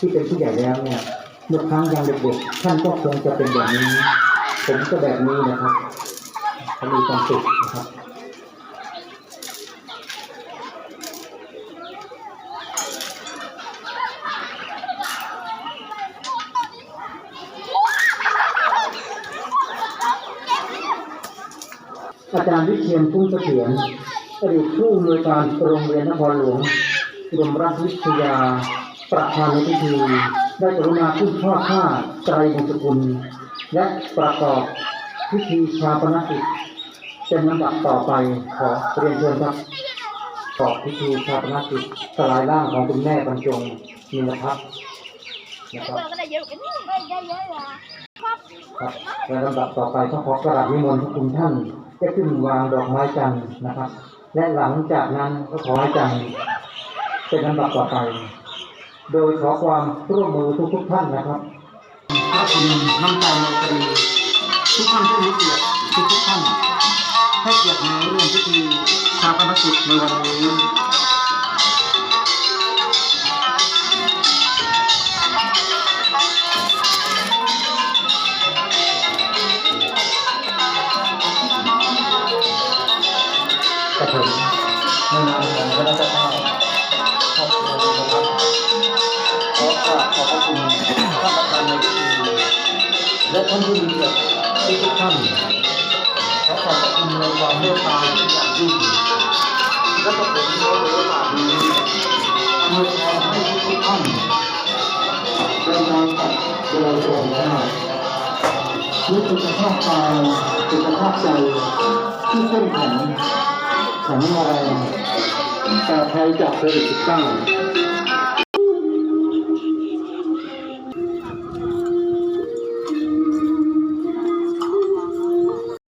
ที่เป็นผู้ใหญ่แล้วเนี่ยเมื่อครั้งยังเด็กๆท่านก็คงจะเป็นแบบนี้ ผมก็แบบนี้นะครับผมมีความสุขนะครับอาจารย์วิเชียนพุ่งเสถียรอดีตผู้อำนวยการโรงเรียนนครหลวงกรมราชวิทยา ประธานในพิธีได้กรุณาขึ้นทอดผ้าไตรบุตรกุล และประกอบพิธีชาปนกิจเป็นลำดับต่อไปขอเรียนเชิญครับประกอบพิธีชาปนกิจสลายร่างของคุณแม่บรรจงมีนพัฒน์นะครับก็ได้เยอะกันนี่ได้เยอะอะครับและลำดับต่อไปก็ขอกราบนิมนต์ทุกคุณท่านได้ขึ้นวางดอกไม้จันทร์นะครับ และหลังจากนั้นก็ขอให้จันทร์เป็นลำดับต่อไป โดยขอความร่วมมือทุกทุกท่านนะครับพระคุณน้ำใจในคดีทุกท่านที่มีเกียรติทุกทุกท่านให้เกียรติในเรื่องพิธีชาปนกิจในวันนี้กับผมในนามของคณะเจ้าภาพ ท่านผู้มีเกียรติทุกท่านขอขอบพระคุณในความเมตตาที่อย่างยิ่งและก็ผมขอในโอกาสนี้อวยพรให้ทุกท่านได้นอนกับเวลาส่วนหน้าด้วยสุขภาพกายสุขภาพใจที่เข้มแข็งแข็งแรงปลอดภัยจากโควิด19